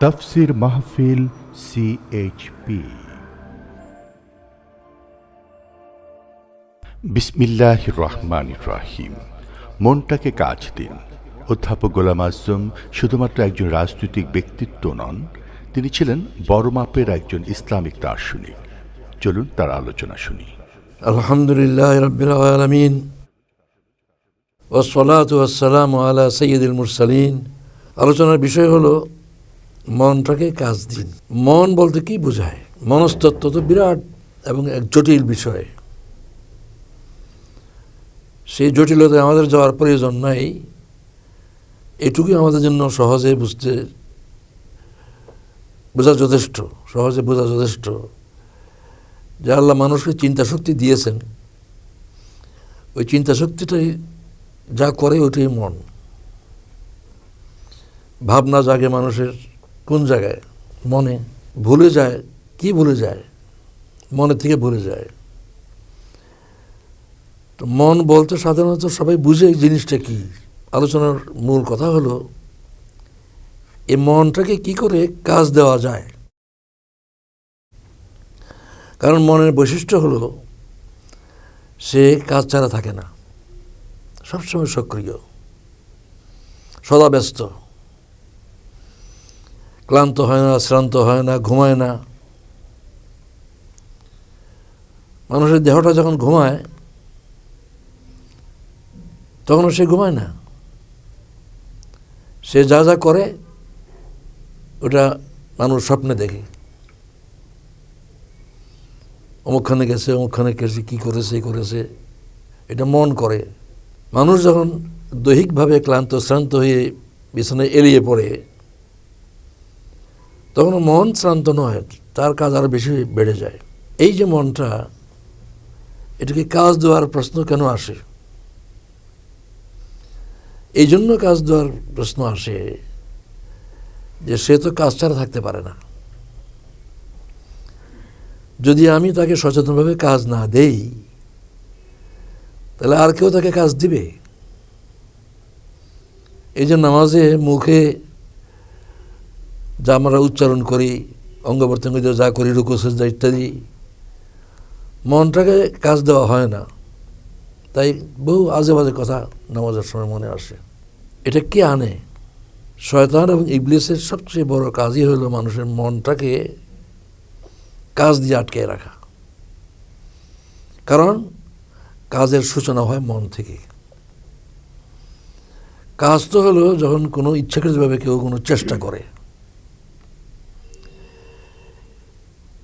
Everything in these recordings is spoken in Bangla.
তফসির মাহফিল সিএইচপি বিসমিল্লাহ রহমান রাহিম। মনটাকে কাজ দিন। অধ্যাপক গোলাম আজম শুধুমাত্র একজন রাজনৈতিক ব্যক্তিত্ব নন তিনি ছিলেন বড় মাপের একজন ইসলামিক দার্শনিক। চলুন তার আলোচনা শুনি। আলহামদুলিল্লাহ রবিল আলমিন। ওসলাত ওয়াসালাম আলা সৈয়দুল মুরসালিন। আলোচনার বিষয় হলো মনটাকে কাজ দিন। মন বলতে কি বোঝায়? মনস্তত্ত্ব তো বিরাট এবং এক জটিল বিষয়। সেই জটিলতায় আমাদের যাওয়ার প্রয়োজন নাই। এটুকুই আমাদের জন্য সহজে বুঝতে বোঝা যথেষ্ট, সহজে বোঝা যথেষ্ট যে আল্লাহ মানুষকে চিন্তা শক্তি দিয়েছেন। ওই চিন্তা শক্তিটাই যা করে ওইটাই মন। ভাবনা জাগে মানুষের। কোন জায়গায়? মনে। ভুলে যায়। কি ভুলে যায়? মনে থেকে ভুলে যায়। তো মন বলতে সাধারণত সবাই বুঝে জিনিসটা কি। আলোচনার মূল কথা হলো এই মনটাকে কি করে কাজ দেওয়া যায়? কারণ মনের বৈশিষ্ট্য হলো, সে কাজ ছাড়া থাকে না। সবসময় সক্রিয়। সদা ব্যস্ত। ক্লান্ত হয় না, শ্রান্ত হয় না, ঘুমায় না। মানুষের দেহটা যখন ঘুমায়, তখনও সে ঘুমায় না। সে যা যা করে, ওটা মানুষ স্বপ্নে দেখে। অমুকখানে গেছে অমুকখানে গেছে, কী করেছে করেছে। এটা মন করে। মানুষ যখন দৈহিকভাবে ক্লান্ত, শ্রান্ত হয়ে বিছানায় এলিয়ে পড়ে তখন মন শ্রান্ত নয়, তার কাজ আরও বেশি বেড়ে যায়। এই যে মনটা, এটাকে কাজ দেওয়ার প্রশ্ন কেন আসে? এই জন্য কাজ দেওয়ার প্রশ্ন আসে যে সে তো কাজ ছাড়া থাকতে পারে না। যদি আমি তাকে সচেতনভাবে কাজ না দেই, তাহলে আর কেউ তাকে কাজ দিবে? এই যে নামাজে মুখে যা আমরা উচ্চারণ করি অঙ্গ প্রত্যঙ্গ যা করি, রুকু, সেজদা ইত্যাদি, মনটাকে কাজ দেওয়া হয় না। তাই বহু আজে বাজে কথা নামাজের সময় মনে আসে। এটা কে আনে? শয়তান এবং ইবলিসের সবচেয়ে বড় কাজই হলো মানুষের মনটাকে কাজ দিয়ে আটকে রাখা। কারণ কাজের সূচনা হয় মন থেকে। কাজ তো হলো যখন কোনো ইচ্ছাকৃতভাবে কেউ কোনো চেষ্টা করে।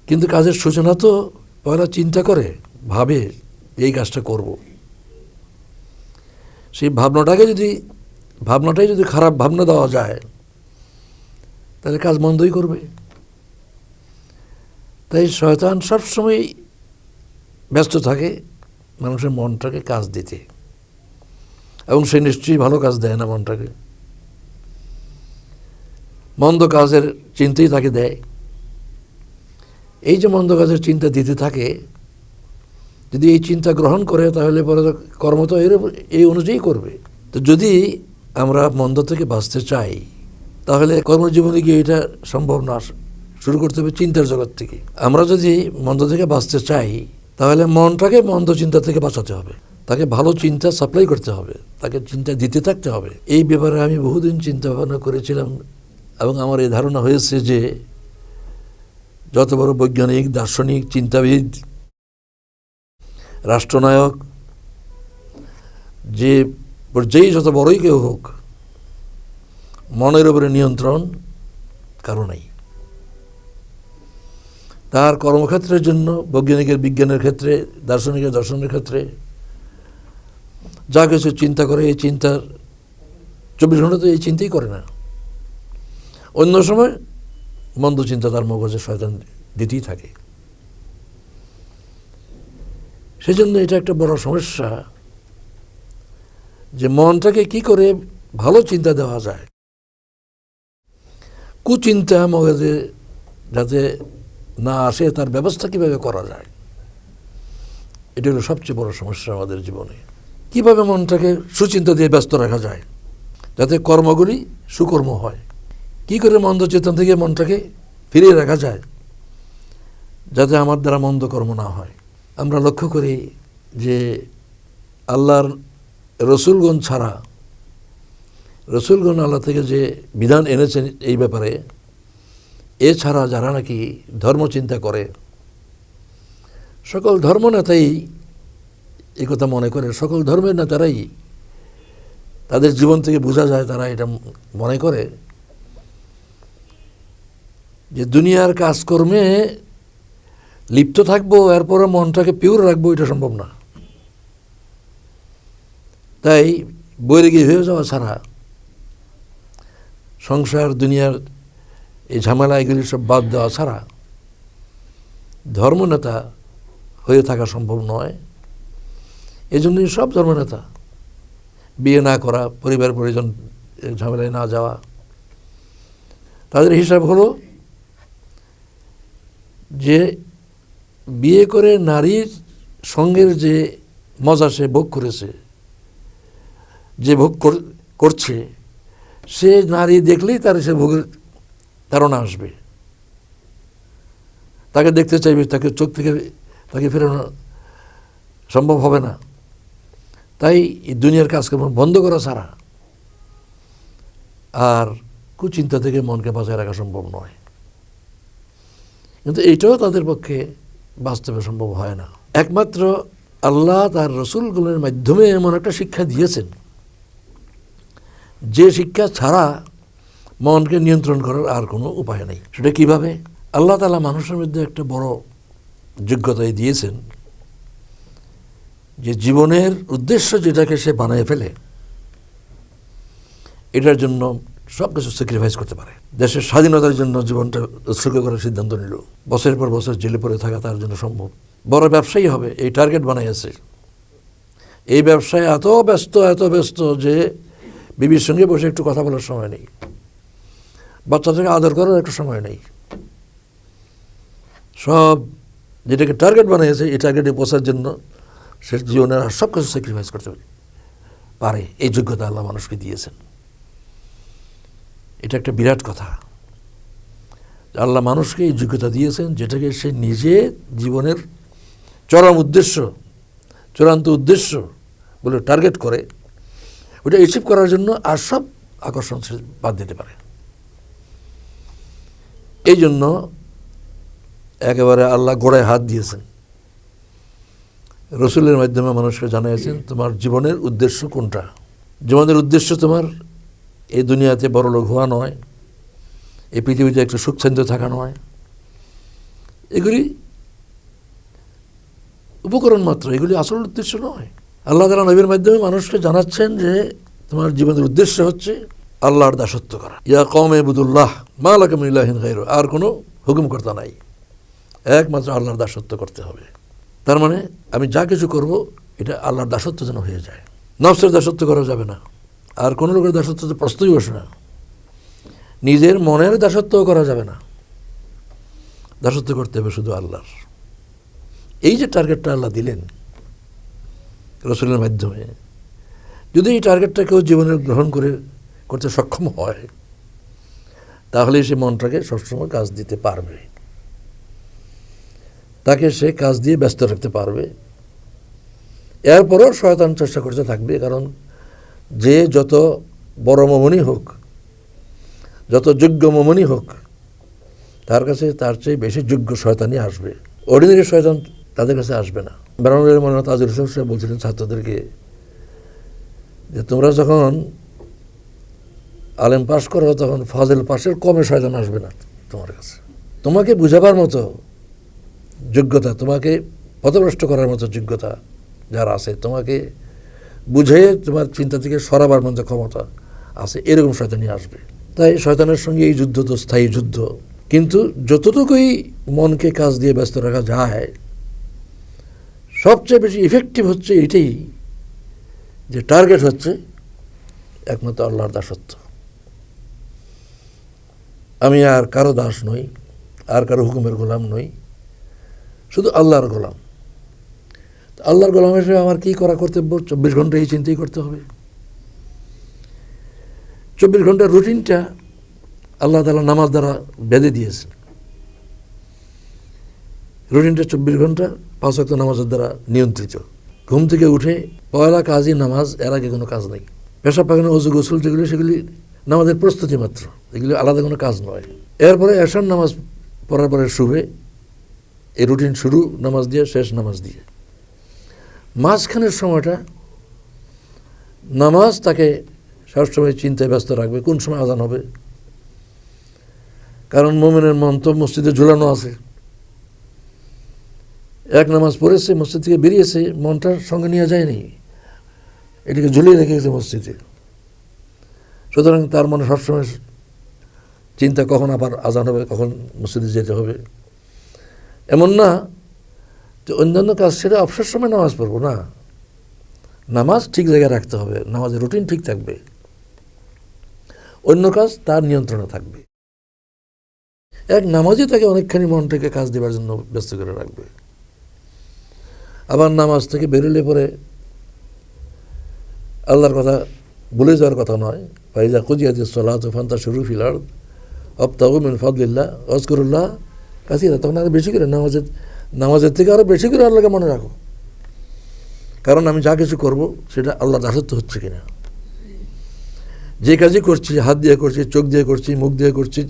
কিন্তু কাজের সূচনা তো পয়লা চিন্তা করে, ভাবে এই কাজটা করব। সেই ভাবনাটাকে যদি, ভাবনাটাই যদি খারাপ ভাবনা দেওয়া যায়, তাহলে কাজ মন্দই করবে। তাই শয়তান সবসময় ব্যস্ত থাকে মানুষের মনটাকে কাজ দিতে। এবং সে নিশ্চয়ই ভালো কাজ দেয় না মনটাকে। মন্দ কাজের চিন্তাই তাকে দেয়। এই যে মন্দ কাজের চিন্তা দিতে থাকে, যদি এই চিন্তা গ্রহণ করে, তাহলে পরে কর্ম তো এর এই অনুযায়ী করবে। তো যদি আমরা মন্দ থেকে বাঁচতে চাই, তাহলে কর্মজীবনে গিয়ে এটা সম্ভব না। শুরু করতে হবে চিন্তার জগৎ থেকে। আমরা যদি মন্দ থেকে বাঁচতে চাই, তাহলে মনটাকে মন্দ চিন্তা থেকে বাঁচাতে হবে। তাকে ভালো চিন্তা সাপ্লাই করতে হবে। তাকে চিন্তা দিতে থাকতে হবে। এই ব্যাপারে আমি বহুদিন চিন্তা ভাবনা করেছিলাম এবং আমার এই ধারণা হয়েছে যে যত বড় বৈজ্ঞানিক, দার্শনিক, চিন্তাবিদ, রাষ্ট্রনায়ক, যে যেই যত বড়ই কেউ হোক, মনের উপরে নিয়ন্ত্রণ কারও নেই। তার কর্মক্ষেত্রের জন্য, বৈজ্ঞানিকের বিজ্ঞানের ক্ষেত্রে, দার্শনিকের দর্শনের ক্ষেত্রে, যা কিছু চিন্তা করে, এই চিন্তার চব্বিশ ঘণ্টা তো এই চিন্তাই করে না। অন্য সময় মন্দ চিন্তা তার মগজে শয়তান দিতেই থাকে। সেজন্য এটা একটা বড় সমস্যা যে মনটাকে কি করে ভালো চিন্তা দেওয়া যায়। কুচিন্তা মগজে যাতে না আসে তার ব্যবস্থা কীভাবে করা যায়? এটা হলো সবচেয়ে বড় সমস্যা আমাদের জীবনে। কীভাবে মনটাকে সুচিন্তা দিয়ে ব্যস্ত রাখা যায়? যাতে কর্মগুলি সুকর্ম হয়। কি করে মন্দ চেতন থেকে মনটাকে ফিরিয়ে রাখা যায়? যাতে আমার দ্বারা মন্দ কর্ম না হয়। আমরা লক্ষ্য করি যে আল্লাহর রসুলগণ ছাড়া, রসুলগণ আল্লাহ থেকে যে বিধান এনেছেন এই ব্যাপারে, এছাড়া যারা নাকি ধর্ম চিন্তা করে, সকল ধর্ম নেতাই এই কথা মনে করে, সকল ধর্মের নেতারাই তাদের জীবন থেকে বোঝা যায় তারা এটা মনে করে। যে দুনিয়ার কাজকর্মে লিপ্ত থাকব, এরপরে মনটাকে পিওর রাখব, এটা সম্ভব না। তাই বৈরাগী হয়ে যাওয়া ছাড়া সংসার, দুনিয়ার এই ঝামেলা, এগুলি সব বাদ দেওয়া ছাড়া ধর্মনেতা হয়ে থাকা সম্ভব নয়। এই জন্যই সব ধর্মনেতা, বিয়ে না করা পরিবার পরিজন ঝামেলায় না যাওয়া, তাদের হিসাব হলো যে বিয়ে করে নারীর সঙ্গের যে মজা সে ভোগ করেছে, যে ভোগ কর- করছে, সে নারী দেখলেই তার সে ভোগের ধারণা আসবে। তাকে দেখতে চাইবে, তাকে চোখ থেকে তাকে ফেরানো সম্ভব হবে না। তাই এই দুনিয়ার কাজকর্ম বন্ধ করা ছাড়া আর কুচিন্তা থেকে মনকে বাঁচায় রাখা সম্ভব নয়। কিন্তু এইটাও তাদের পক্ষে বাস্তবে সম্ভব হয় না। একমাত্র আল্লাহ তার রসুলগুলোর মাধ্যমে এমন একটা শিক্ষা দিয়েছেন। যে শিক্ষা ছাড়া মনকে নিয়ন্ত্রণ করার আর কোনো উপায় নেই। সেটা কীভাবে? আল্লাহ তালা মানুষের মধ্যে একটা বড় যোগ্যতাই দিয়েছেন যে জীবনের উদ্দেশ্য যেটাকে সে বানিয়ে ফেলে, এটার জন্য সব কিছু স্যাক্রিফাইস করতে পারে। দেশের স্বাধীনতার জন্য জীবনটা উৎসর্গ করার সিদ্ধান্ত নিল। বছরের পর বছর জেলে পড়ে থাকা তার জন্য সম্ভব। বড় ব্যবসায়ী হবে, এই টার্গেট বানাইয়াছে এই ব্যবসায় এত ব্যস্ত এত ব্যস্ত যে বিবির সঙ্গে বসে একটু কথা বলার সময় নেই। বাচ্চাদেরকে আদর করার একটু সময় নেই। সব যেটাকে টার্গেট বানিয়েছে এই টার্গেটে পৌঁছার জন্য সে জীবনের সব কিছু স্যাক্রিফাইস করতে পারে, এই যোগ্যতা আল্লাহ মানুষকে দিয়েছেন। এটা একটা বিরাট কথা। আল্লাহ মানুষকে এই যোগ্যতা দিয়েছেন যেটাকে সে নিজে জীবনের চরম উদ্দেশ্য, চূড়ান্ত উদ্দেশ্য বলে টার্গেট করে ওটা অ্যাচিভ করার জন্য আর সব আকর্ষণ সে বাদ দিতে পারে। এই জন্য একেবারে আল্লাহ গোড়ায় হাত দিয়েছেন। রসুলের মাধ্যমে মানুষকে জানিয়েছেন তোমার জীবনের উদ্দেশ্য কোনটা? জীবনের উদ্দেশ্য তোমার এই দুনিয়াতে বড় লোক হওয়া নয়, এই পৃথিবীতে একটু সুখছন্দ থাকা নয়। এগুলি উপকরণ মাত্র, এগুলি আসল উদ্দেশ্য নয়। আল্লাহ তালা নবীর মাধ্যমে মানুষকে জানাচ্ছেন যে তোমার জীবনের উদ্দেশ্য হচ্ছে আল্লাহর দাসত্ব করা। ইয়া কম এবুদুল্লাহ মা লাকামিল্লাহিন গাইর আর কোনো হুকুমকর্তা নাই। একমাত্র আল্লাহর দাসত্ব করতে হবে। তার মানে আমি যা কিছু করব, এটা আল্লাহর দাসত্ব যেন হয়ে যায়। নফসের দাসত্ব করা যাবে না। আর কোনো লোকের দাসত্ব তো প্রশ্নই বসে না। নিজের মনের দাসত্বও করা যাবে না। দাসত্ব করতে হবে শুধু আল্লাহর। এই যে টার্গেটটা আল্লাহ দিলেন রসুলের মাধ্যমে, যদি এই টার্গেটটা কেউ জীবনে গ্রহণ করে, করতে সক্ষম হয়, তাহলে সে মনটাকে সবসময় কাজ দিতে পারবে। তাকে সে কাজ দিয়ে ব্যস্ত রাখতে পারবে। এরপরও শয়তান চেষ্টা করতে থাকবে, কারণ যে যত বড় মমনি হোক, যত যোগ্য মমনি হোক, তার কাছে তার চেয়ে বেশি যোগ্য শয়তানই আসবে। অর্ডিনারি শয়তান তাদের কাছে আসবে না। বেড়ানোর মনে তাজুল হোসেন সাহেব বলছিলেন ছাত্রদেরকে যে তোমরা যখন আলেম পাশ করো, তখন ফাজেল পাশের কমে শয়তান আসবে না তোমার কাছে। তোমাকে বুঝাবার মতো যোগ্যতা, তোমাকে পথভ্রষ্ট করার মতো যোগ্যতা যার আছে, তোমাকে বুঝে তোমার চিন্তা থেকে সরাবার মতো ক্ষমতা আছে, এরকম শয়তানি আসবে। তাই শয়তানের সঙ্গে এই যুদ্ধ তো স্থায়ী যুদ্ধ। কিন্তু যতটুকুই মনকে কাজ দিয়ে ব্যস্ত রাখা যায়, সবচেয়ে বেশি ইফেক্টিভ হচ্ছে এটাই যে টার্গেট হচ্ছে একমাত্র আল্লাহর দাসত্ব। আমি আর কারও দাস নই, আর কারও হুকুমের গোলাম নই, শুধু আল্লাহর গোলাম। আল্লাহর গোলাম হিসেবে আমার কী করা কর্তব্য? চব্বিশ ঘণ্টা এই চিন্তাই করতে হবে। চব্বিশ ঘণ্টার রুটিনটা আল্লাহ তালা নামাজ দ্বারা বেঁধে দিয়েছেন। রুটিনটা চব্বিশ ঘণ্টা, পাঁচ ওয়াক্ত নামাজের দ্বারা নিয়ন্ত্রিত। ঘুম থেকে উঠে পয়লা কাজই নামাজ, এর আগে কোনো কাজ নেই। পেশাব পাখানা, অজু, গোসল যেগুলি, সেগুলি নামাজের প্রস্তুতি মাত্র। এগুলি আলাদা কোনো কাজ নয়। এরপরে এশার নামাজ পড়ার পরে শুভে এই রুটিন শুরু, নামাজ দিয়ে, শেষ নামাজ দিয়ে। মাঝখানের সময়টা নামাজ তাকে সবসময় চিন্তায় ব্যস্ত রাখবে, কোন সময় আজান হবে? কারণ মোমেনের মন তো মসজিদে ঝুলানো আছে। এক নামাজ পড়েছে, মসজিদ থেকে বেরিয়েছে মনটার সঙ্গে নিয়ে যায়নি। এটিকে ঝুলিয়ে রেখে গেছে মসজিদে। সুতরাং তার মনে সবসময় চিন্তা কখন আবার আজান হবে, কখন মসজিদে যেতে হবে। এমন না যে অন্যান্য কাজ সেরে অবসর সময় নামাজ পড়ব না। নামাজ ঠিক জায়গায় রাখতে হবে, নামাজের রুটিন ঠিক থাকবে। অন্য কাজ তার নিয়ন্ত্রণে থাকবে। এক নামাজই তাকে অনেকখানি মনটাকে কাজ দেওয়ার জন্য ব্যস্ত করে রাখবে। আবার নামাজ থেকে বেরোলে পরে আল্লাহর কথা ভুলে যাওয়ার কথা নয়। ফাইজা কুজিয়াদি সলাহ ফান্তা শুরু ফিলার অপ্তাহু মিন ফদলিল্লাহ অজকরুল্লাহ কাসিরা, তখন আরও বেশি করে নামাজের নামাজের থেকে আরও বেশি করে আল্লাহকে মনে রাখো। কারণ আমি যা কিছু করব, সেটা আল্লাহ দাসত্ব হচ্ছে কিনা। যে কাজই করছি, হাত দিয়ে করছি, চোখ দিয়ে করছি, মুখ দিয়ে করছি,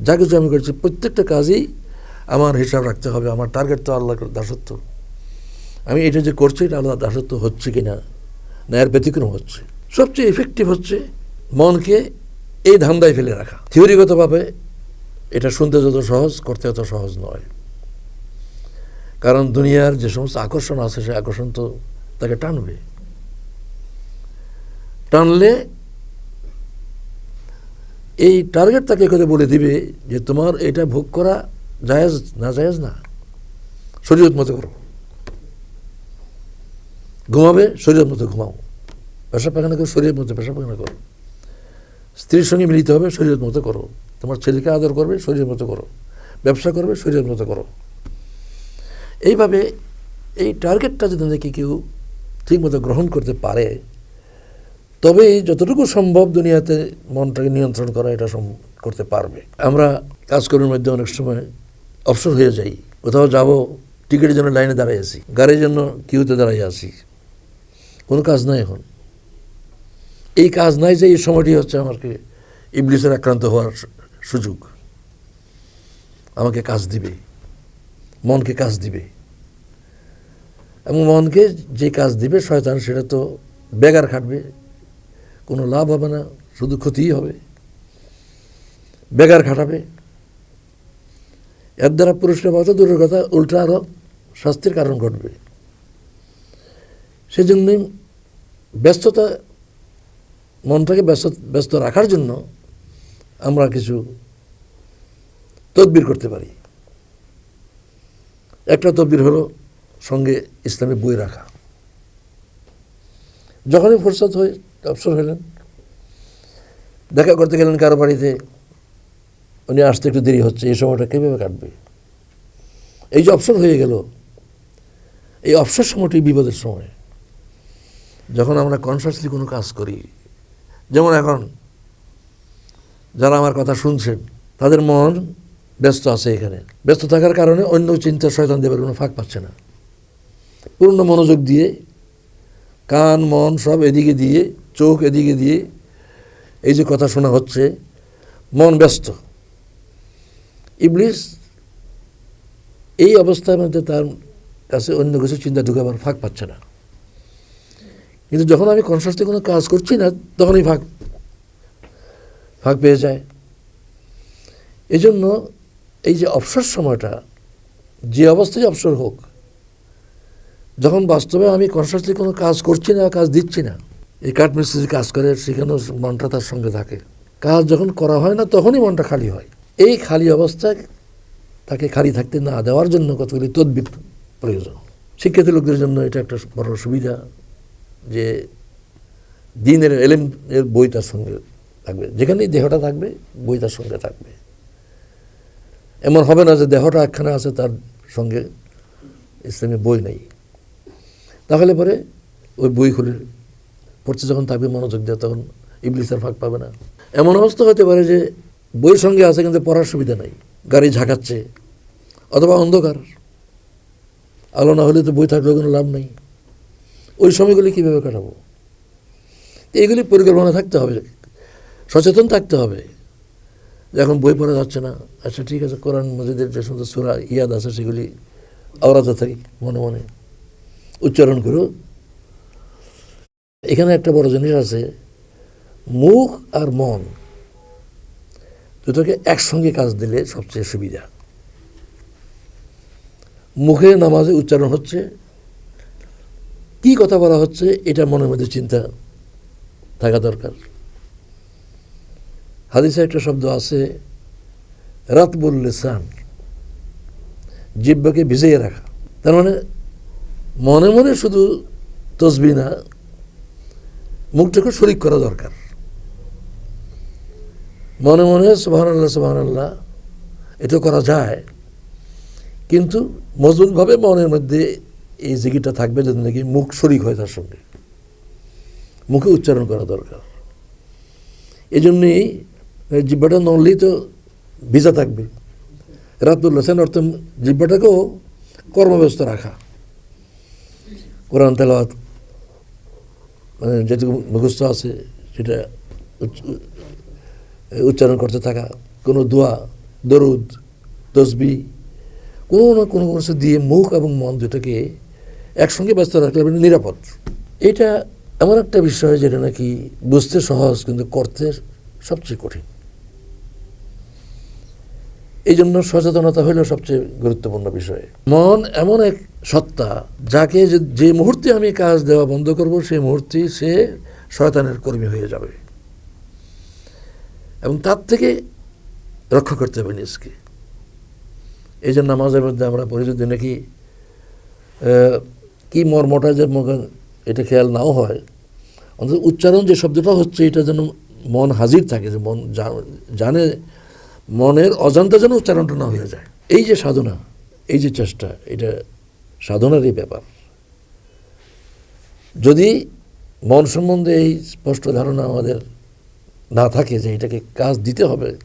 যা কিছু আমি করছি, প্রত্যেকটা কাজেই আমার হিসাব রাখতে হবে, আমার টার্গেট তো আল্লাহর দাসত্ব। আমি এটা যে করছি, এটা আল্লাহ দাসত্ব হচ্ছে কিনা, না এর ব্যতিক্রম হচ্ছে। সবচেয়ে ইফেক্টিভ হচ্ছে মনকে এই ধান্দায় ফেলে রাখা। থিওরিগতভাবে এটা শুনতে যত সহজ, করতে অত সহজ নয়। কারণ দুনিয়ার যে সমস্ত আকর্ষণ আছে সে আকর্ষণ তো তাকে টানবে। টানলে এই টার্গেট তাকে করে বলে দিবে যে তোমার এটা ভোগ করা জায়েজ না জায়েজ না। শরীয়ত মতো করো। ঘুমাবে শরীরের মতো ঘুমাও। পেশা পায়খানা করো শরীরের মতো পেশা পায়খানা করো। স্ত্রীর সঙ্গে মিলিত হবে শরীরের মতো করো। তোমার ছেলেকে আদর করবে শরীরের মতো করো। ব্যবসা করবে শরীরের মতো করো। এইভাবে এই টার্গেটটা যদি নাকি কেউ ঠিকমতো গ্রহণ করতে পারে তবে যতটুকু সম্ভব দুনিয়াতে মনটাকে নিয়ন্ত্রণ করা এটা করতে পারবে। আমরা কাজকর্মের মধ্যে অনেক সময় অবসর হয়ে যাই, কোথাও যাব, টিকিটের জন্য লাইনে দাঁড়াই আছি, গাড়ির জন্য কিউতে দাঁড়াই আছি। কোনো কাজ নাই এখন। এই কাজ নাই যে এই সময়টি হচ্ছে আমাকে ইবলিসের আক্রান্ত হওয়ার সুযোগ। আমাকে কাজ দিবে। মনকে কাজ দিবে। এবং মনকে যে কাজ দিবে শয়তান, সেটা তো বেগার খাটবে, কোনো লাভ হবে না, শুধু ক্ষতিই হবে। বেগার খাটাবে। এর দ্বারা পুরস্কার পাওয়া দূরের কথা, উল্টা আরও শাস্তির কারণ ঘটবে। সেজন্যই ব্যস্ততা, মনটাকে ব্যস্ত ব্যস্ত রাখার জন্য আমরা কিছু তদবির করতে পারি। একটা তদবির হলো সঙ্গে ইসলামী বই রাখা। যখনই ফুরসত হয়ে অবসর হলেন দেখা করতে গেলেন কারও বাড়িতে, উনি আসতে একটু দেরি হচ্ছে, এই সময়টা কীভাবে কাটবে? এই যে অবসর হয়ে গেল, এই অবসর সময়টি বিপদের সময়। যখন আমরা কনসাসলি কোনো কাজ করি, যেমন এখন, যারা আমার কথা শুনছেন, তাদের মন ব্যস্ত আছে এখানে। ব্যস্ত থাকার কারণে অন্য চিন্তা শয়তান দেবার কোনো ফাঁক পাচ্ছে না। পূর্ণ মনোযোগ দিয়ে, কান, মন সব এদিকে দিয়ে, চোখ এদিকে দিয়ে এই যে কথা শোনা হচ্ছে, মন ব্যস্ত। ইবলিস এই অবস্থার মধ্যে তার কাছে অন্য কিছু চিন্তা ঢুকাবার ফাঁক পাচ্ছে না। কিন্তু যখন আমি কনসাসলি কোনো কাজ করছি না, তখনই ফাঁক ফাঁক পেয়ে যায়। এই জন্য এই যে অবসর সময়টা, যে অবস্থায় অবসর হোক, যখন বাস্তবে আমি কনসাসলি কোনো কাজ করছি না, কাজ দিচ্ছি না, এই কাঠ মিস্ত্রি কাজ করে, সেখানেও মনটা তার সঙ্গে থাকে। কাজ যখন করা হয় না, তখনই মনটা খালি হয়। এই খালি অবস্থায় তাকে খালি থাকতে না দেওয়ার জন্য কতগুলি তদবির প্রয়োজন। শিক্ষিত লোকদের জন্য এটা একটা বড় সুবিধা যে দিনের এলেম এর বই তার সঙ্গে থাকবে। যেখানেই দেহটা থাকবে, বই তার সঙ্গে থাকবে। এমন হবে না যে দেহটা একখানে আছে, তার সঙ্গে ইসলামী বই নেই। তাহলে পরে ওই বই খুলে পড়তে যখন থাকবে মনোযোগ দেয়, তখন ইবলিসের ফাঁক পাবে না। এমন অবস্থা হতে পারে যে বইয়ের সঙ্গে আছে কিন্তু পড়ার সুবিধা নাই। গাড়ি ঝাঁকাচ্ছে অথবা অন্ধকার। আলো না হলে তো বই থাকলেও কোনো লাভ নেই। ওই সময়গুলি কীভাবে কাটাবো? এইগুলি পরিকল্পনা থাকতে হবে, সচেতন থাকতে হবে। এখন বই পড়া যাচ্ছে না আচ্ছা ঠিক আছে, কোরআন মসজিদের যে সমস্ত সুরা, ইয়াদ আছে সেগুলি আওরাতে থাকি, মনে মনে উচ্চারণ করো। এখানে একটা বড় জিনিস আছে, মুখ আর মন দুটোকে একসঙ্গে কাজ দিলে সবচেয়ে সুবিধা। মুখে নামাজে উচ্চারণ হচ্ছে, কি কথা বলা হচ্ছে, এটা মনের মধ্যে চিন্তা থাকা দরকার। হাদিসে একটা শব্দ আছে রাত বললে সান জিব্বাকে ভিজিয়ে রাখা। তার মানে মনে মনে শুধু তসবি না, মুখটাকে শরিক করা দরকার। মনে মনে সুবাহ আল্লাহ এটা করা যায়। কিন্তু মজবুতভাবে মনের মধ্যে এই জিকিরটা থাকবে যদি নাকি মুখ শরিক হয় তার সঙ্গে। মুখে উচ্চারণ করা দরকার। এই জন্যেই জিব্বাটা নড়লেই তো ভিজা থাকবে। রাতুল হোসেন অর্থ জিব্বাটাকেও কর্মব্যস্ত রাখা। কোরআন তেলাওয়াত মানে যেটুকু মুখস্থ আছে, সেটা উচ্চারণ করতে থাকা, কোনো দোয়া, দরুদ, তসবি, কোনো না কোনো কিছু দিয়ে মুখ এবং মন দুটাকে একসঙ্গে ব্যস্ত রাখলে মানে নিরাপদ। এটা এমন একটা বিষয় যেটা নাকি বুঝতে সহজ কিন্তু করতে সবচেয়ে কঠিন। এই জন্য সচেতনতা হইল সবচেয়ে গুরুত্বপূর্ণ বিষয়। মন এমন এক সত্তা যাকে যে- মুহূর্তে আমি কাজ দেওয়া বন্ধ করব সেই মুহূর্তেই সে শয়তানের কর্মী হয়ে যাবে। এবং তার থেকে রক্ষা করতে হবে নিজকে। এই জন্য নামাজের মধ্যে আমরা পড়ি, যদি নাকি কি মর্মটা যে এটা খেয়াল নাও হয়, অন্তত উচ্চারণ যে শব্দটা হচ্ছে, এটা যেন মন হাজির থাকে, যে মন জানে মনের অজান্তে যেন উচ্চারণটা না হয়ে যায়। এই যে সাধনা, এই যে চেষ্টা, এটা সাধনারই ব্যাপার। যদি মন সম্বন্ধে এই স্পষ্ট ধারণা আমাদের না থাকে যে এটাকে কাজ দিতে হবে,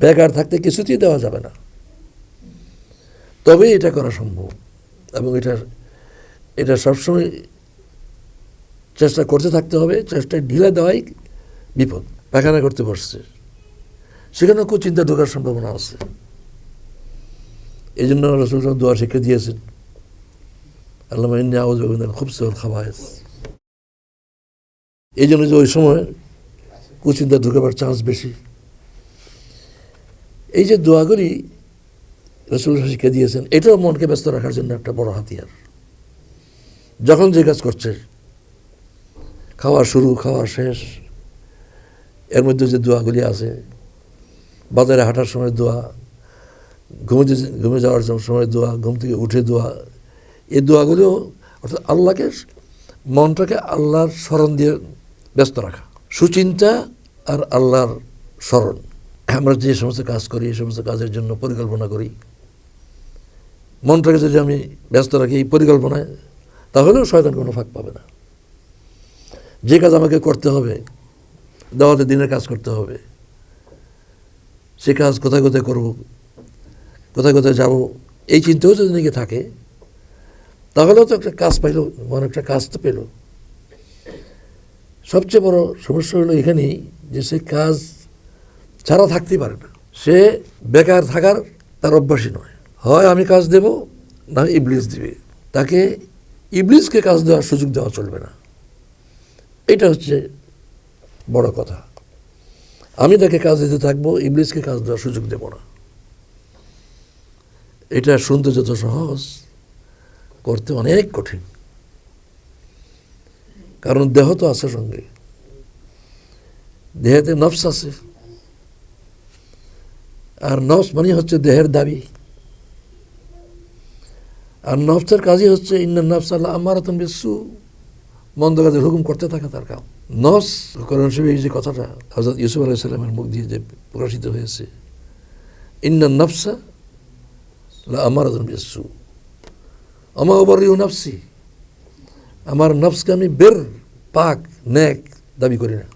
বেকার থাকতে কিছুতেই দেওয়া যাবে না। তবে এটা করা সম্ভব এবং এটা এটা সবসময় চেষ্টা করতে থাকতে হবে, চেষ্টায় ঢিলা দেওয়াই বিপদ। পায়খানা করতে বসছে। সেখানেও খুব চিন্তা ঢোকার সম্ভাবনা আছে। এই জন্য রসুল দোয়া শিক্ষা দিয়েছেন। আল্লাহ আউজ খুব সহল খাবায়স। এই জন্য যে ওই সময় কুচিন্তা ঢুকাবার চান্স বেশি। এই যে দোয়াগুলি রসুল শিক্ষা দিয়েছেন, এটাও মনকে ব্যস্ত রাখার জন্য একটা বড় হাতিয়ার। যখন যে কাজ করছে, খাওয়া শুরু, খাওয়া শেষ, এর মধ্যে যে দোয়াগুলি আছে বাজারে হাঁটার সময় দোয়া ঘুমে ঘুমে যাওয়ার সময় দোয়া, ঘুম থেকে উঠে দোয়া, এই দোয়াগুলিও অর্থাৎ আল্লাহকে মনটাকে আল্লাহর স্মরণ দিয়ে ব্যস্ত রাখা। সুচিন্তা আর আল্লাহর স্মরণ। আমরা যে সমস্ত কাজ করি, এই সমস্ত কাজের জন্য পরিকল্পনা করি। মনটাকে যদি আমি ব্যস্ত রাখি এই পরিকল্পনায়, তাহলেও শয়তান কোনো ফাঁক পাবে না। যে কাজ আমাকে করতে হবে, দাওয়াতে দিনের কাজ করতে হবে সে কাজ কোথায় কোথায় করব, কোথায় কোথায় যাব, এই চিন্তাও যদি নাকি থাকে, তাহলেও তো একটা কাজ পাইল, মনে একটা কাজ তো পেল। সবচেয়ে বড় সমস্যা হলো এখানেই যে সে কাজ ছাড়া থাকতেই পারে না। সে বেকার থাকার তার অভ্যাসই নয়। হয় আমি কাজ দেব, না ইবলিস দিবে। তাকে ইবলিসকে কাজ দেওয়ার সুযোগ দেওয়া চলবে না। এটা হচ্ছে বড় কথা। আমি তাকে কাজ দিতে থাকব, ইবলিসকে কাজ দেওয়ার সুযোগ দেব না। এটা শুনতে যত সহজ, করতে অনেক কঠিন। কারণ দেহ তো আছে সঙ্গে। দেহেতে নফস আছে। আর নফস মানে হচ্ছে দেহের দাবি। আর নফসের কাজই হচ্ছে ইন্নার নফস আল্লাহ আমার বেসু। মন্দ কাজের হুকুম করতে থাকে তার কাম। নস, কোরআন শরীফে এই যে কথাটা হজরত ইউসুফ আলাইসাল্লামের মুখ দিয়ে যে প্রকাশিত হয়েছে ইন্নার নফসা আমার বেসু আমা ওবরিউ নফসি, আমার নফসকে আমি বের, পাক নেক দাবি করি না।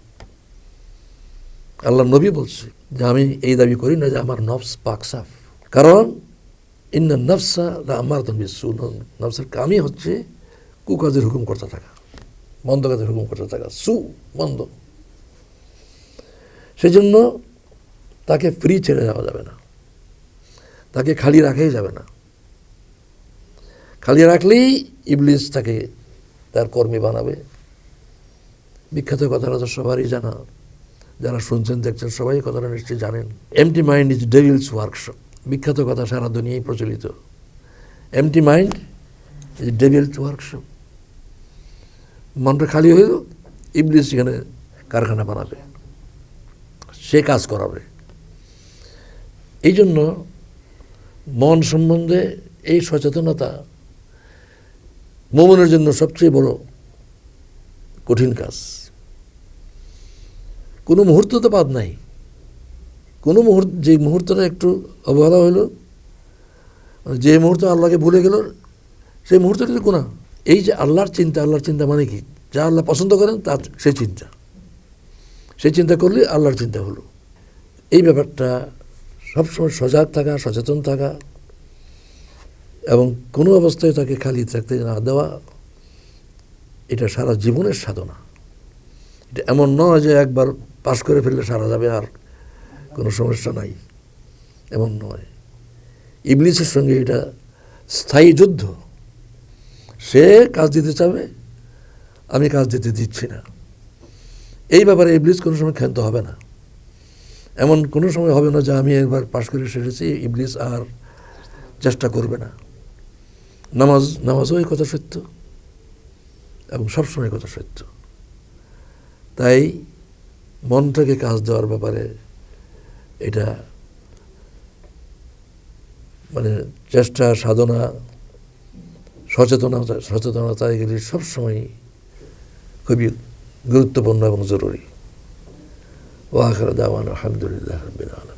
আল্লাহ নবী বলছে যে আমি এই দাবি করি না যে আমার নফস পাকসাফ কারণ, ইন্না নফসা আমার তুমি সুনন নফসের কামই হচ্ছে কুকাজের হুকুম করতে থাকা। মন্দ কাজের হুকুম করতে থাকা সু মন্দ সেজন্য তাকে ফ্রি ছেড়ে যাওয়া যাবে না। তাকে খালি রাখাই যাবে না। খালি রাখলেই ইবলিস তাকে তার কর্মী বানাবে। বিখ্যাত কথাটা তো সবারই জানা। যারা শুনছেন, দেখছেন, সবাই কথাটা নিশ্চয়ই জানেন। Empty mind is devil's workshop বিখ্যাত কথা সারা দুনিয়ায় প্রচলিত। Empty mind is devil's workshop মনটা খালি হইল ইবলিস সেখানে কারখানা বানাবে, সে কাজ করাবে। এই জন্য মন সম্বন্ধে এই সচেতনতা মোমনের জন্য সবচেয়ে বড় কঠিন কাজ। কোনো মুহূর্ত তো বাদ নাই। কোনো মুহূর্ত, যে মুহূর্তটা একটু অবহেলা হইল, যে মুহূর্ত আল্লাহকে ভুলে গেল, সেই মুহূর্তটা তো গুণা এই যে আল্লাহর চিন্তা আল্লাহর চিন্তা মানে কি? যা আল্লাহ পছন্দ করেন, তার সে চিন্তা। সেই চিন্তা করলে আল্লাহর চিন্তা হলো। এই ব্যাপারটা সবসময় সজাগ থাকা, সচেতন থাকা এবং কোনো অবস্থায় তাকে খালি থাকতে না দেওয়া, এটা সারা জীবনের সাধনা। এটা এমন নয় যে একবার পাশ করে ফেললে সারা যাবে আর কোনো সমস্যা নাই। এমন নয়। ইবলিসের সঙ্গে এটা স্থায়ী যুদ্ধ। সে কাজ দিতে চাবে, আমি কাজ দিতে দিচ্ছি না। এই ব্যাপারে ইবলিস কোনো সময় ক্ষান্ত হবে না। এমন কোনো সময় হবে না যে আমি একবার পাশ করে সেরেছি ইবলিস আর চেষ্টা করবে না। নামাজ, নামাজও এই কথা সত্য এবং সবসময় কথা সত্য। তাই মনটাকে কাজ দেওয়ার ব্যাপারে এটা মানে চেষ্টা, সাধনা সচেতনতা সচেতনতা এগুলি সবসময় খুবই গুরুত্বপূর্ণ এবং জরুরি। ওয়াখর দাওয়ান আলহামদুলিল্লাহ রবিন